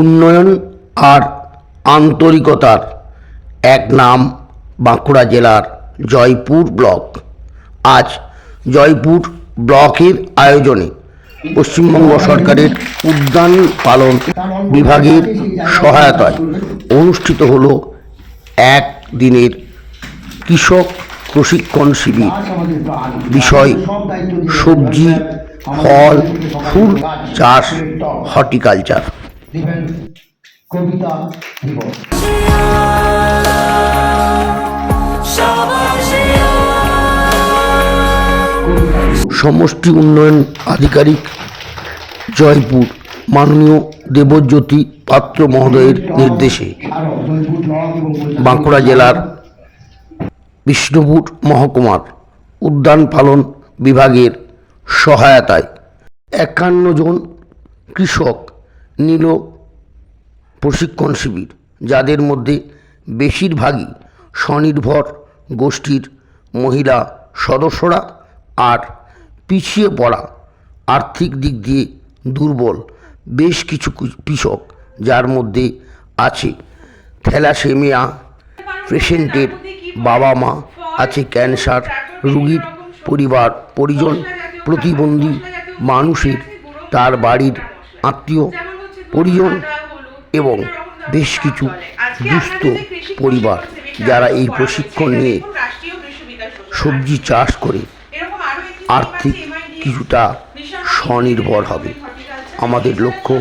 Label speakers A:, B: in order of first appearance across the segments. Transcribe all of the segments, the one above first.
A: উন্নয়ন আর আন্তরিকতার এক নাম বাঁকুড়া জেলার জয়পুর ব্লক। আজ জয়পুর ব্লকের আয়োজনে পশ্চিমবঙ্গ সরকারের উদ্যান পালন বিভাগের সহায়তায় অনুষ্ঠিত হলো এক দিনের কৃষক প্রশিক্ষণ শিবির। বিষয় সবজি ফল ফুল চাষ হর্টিকালচার।
B: কবিতা
A: সমষ্টি উন্নয়ন আধিকারিক জয়পুর মাননীয় দেবজ্যোতি পাত্র মহোদয়ের নির্দেশে বাঁকুড়া জেলার বিষ্ণুপুর মহকুমার উদ্যান পালন বিভাগের সহায়তায়। একান্ন জন কৃষক নিল প্রশিক্ষণ শিবির, যাদের মধ্যে বেশিরভাগই স্বনির্ভর গোষ্ঠীর মহিলা সদস্যরা আর পিছিয়ে পড়া আর্থিক দিক দিয়ে দুর্বল বেশ কিছু কৃষক যার মধ্যে আছে থ্যালাসেমিয়া, পেশেন্টের বাবা মা, আছে ক্যান্সার, রোগীর পরিবার, পরিজন প্রতিবন্ধী মানুষের, তার বাড়ির আত্মীয়, পরিজন এবং বেশ কিছু দুস্থ পরিবার যারা এই প্রশিক্ষণ নিয়ে সবজি চাষ করে, আর্থিক কিছুটা স্বনির্ভর হবে। আমাদের লক্ষ্য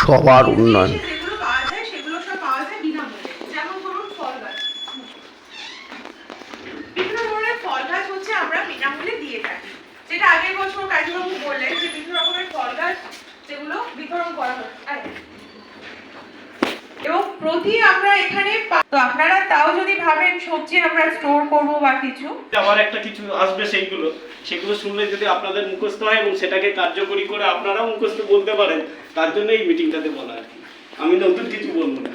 A: সবার উন্নয়ন
C: যেগুলো পাওয়া যায় সেগুলো সব পাওয়া যায় বিনামূল্যে যেমন ধরুন ফল গাছ বিভিন্ন ধরনের ফল গাছ হচ্ছে আমরা বিনামূল্যে দিয়ে থাকি যেটা আগের বছর কাজীবাবু বললেন যে বিভিন্ন রকমের ফল গাছ যেগুলো বিতরণ করা হচ্ছে আরে। প্রতি আমরা এখানে তো আপনারা তাও যদি ভাবেন সবজি আমরা স্টোর করব বা কিছু।
D: আবার একটা কিছু আসবে সেইগুলো। সেগুলো শুনলে যদি আপনাদের মুখস্থ হয় এবং সেটাকে কার্যকরী করে আপনারাও মুখস্থ বলতে পারেন তার জন্য এই মিটিংটাতে বলা আর কি। আমি নতুন কিছু বলব না।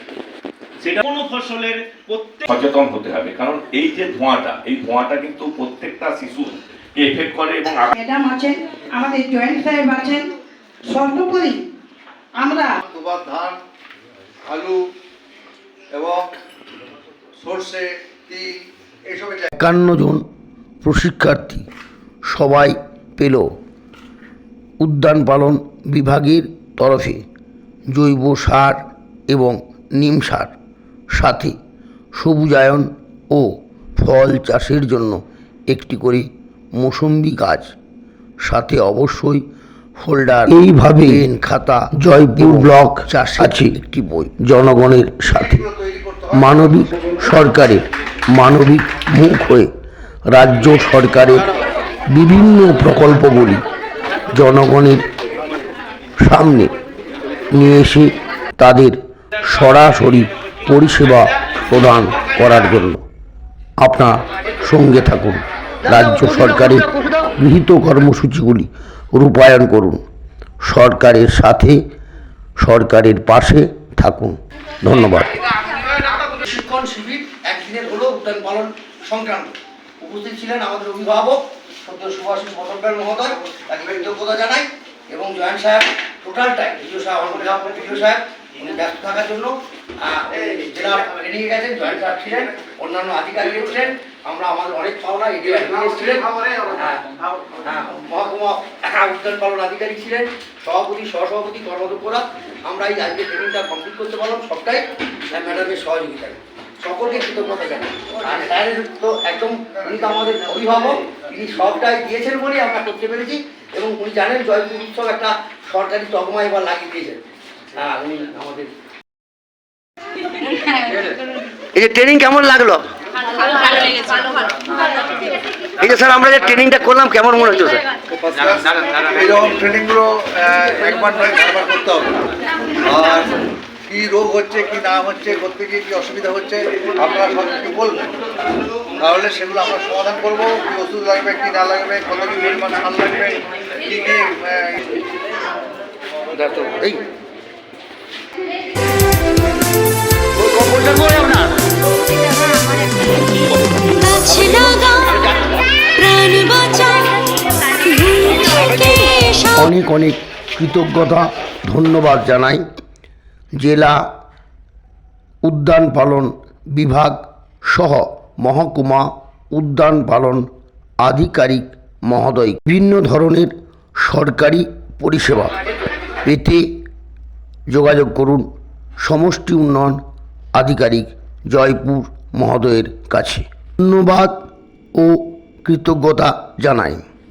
D: সেটা কোনো ফসলের প্রত্যেক
E: সচেতন হতে হবে কারণ এই যে ধোঁয়াটা এই ধোঁয়াটা কিন্তু প্রত্যেকটা শিশুকে এফেক্ট করে এবং
F: ম্যাডাম আছেন আমাদের জয়েন্ট সাহেব আছেন। সর্বোপরি আমরা
G: দুবার ধান আলু এবং সর্ষে তিল
A: একান্ন জন প্রশিক্ষার্থী সবাই পেল উদ্যান পালন বিভাগের তরফে জৈব সার এবং নিম সার সাথে সবুজায়ন ও ফল চাষের জন্য একটি করে মৌসুম্বি গাছ সাথে অবশ্যই ফোল্ডার এইভাবে খাতা জয়পুর ব্লক চাষ আছে একটি বই। জনগণের সাথে। মানবিক সরকারের মানবিক মুখ হয়ে রাজ্য সরকারের বিভিন্ন প্রকল্পগুলি জনগণের সামনে নিয়ে এসে তাদের সরাসরি পরিষেবা প্রদান করার জন্য আপনার সঙ্গে থাকুন। রাজ্য সরকারের গৃহীত কর্মসূচিগুলি রূপায়ণ করুন। সরকারের সাথে, সরকারের পাশে থাকুন। ধন্যবাদ।
H: প্রশিক্ষণ শিবির একদিনের হলো উদ্যান পালন সংক্রান্ত। উপস্থিত ছিলেন আমাদের অভিভাবক সদ্য সুভাষিস মদনকার মহোদয় তাকে কৃতজ্ঞতা জানাই এবং জয়েন্ট সাহেব টোটালটাই বিজয় সাহেব আমার অভিভাবক বিজয় সাহেব উনি ব্যস্ত থাকার জন্য আহ, জেলার গেছেন জয়েন্ট সাহেব ছিলেন অন্যান্য আধিকারিক ছিলেন আমরা আমাদের অনেক পাওনা এডিও ছিলেন মহকুমা উদ্যান পালন আধিকারিক ছিলেন সভাপতি সহসভাপতি কর্মদক্ষরা আমরা এই আজকে ট্রেনিংটা কমপ্লিট করতে পারলাম সবটাই ম্যাডামের সহযোগিতায়। সকলকে কৃতজ্ঞতা জানাই। আর স্যারের তো একদম উনি তো আমাদের অভিভাবক তিনি সবটাই দিয়েছেন বলেই আমরা করতে পেরেছি এবং উনি জানেন জয়পুর উৎসব একটা সরকারি তকমা এবার লাগিয়ে দিয়েছেন। হ্যাঁ উনি আমাদের এই যে ট্রেনিং কেমন লাগল? এই যে স্যার আমরা যে ট্রেনিংটা করলাম কেমন মনে হচ্ছে স্যার?
G: এইরকম ট্রেনিংগুলো একবার নয় করতে হবে। আর কি রোগ হচ্ছে কি না হচ্ছে করতে গিয়ে কি অসুবিধা হচ্ছে আপনারা সব কিছু বলবেন। তাহলে সেগুলো আমরা সমাধান করব কি ওষুধ লাগবে কি না লাগবে কত কি পরিমাণ সার লাগবে কি কি
A: অনেক অনেক কৃতজ্ঞতা ধন্যবাদ জানাই। জেলা উদ্যান পালন বিভাগ সহ মহকুমা উদ্যান পালন আধিকারিক মহোদয়। বিভিন্ন ধরনের সরকারি পরিষেবা। পেতে যোগাযোগ করুন সমষ্টি উন্নয়ন আধিকারিক জয়পুর মহোদয়ের কাছে। ধন্যবাদ ও কৃতজ্ঞতা জানাই।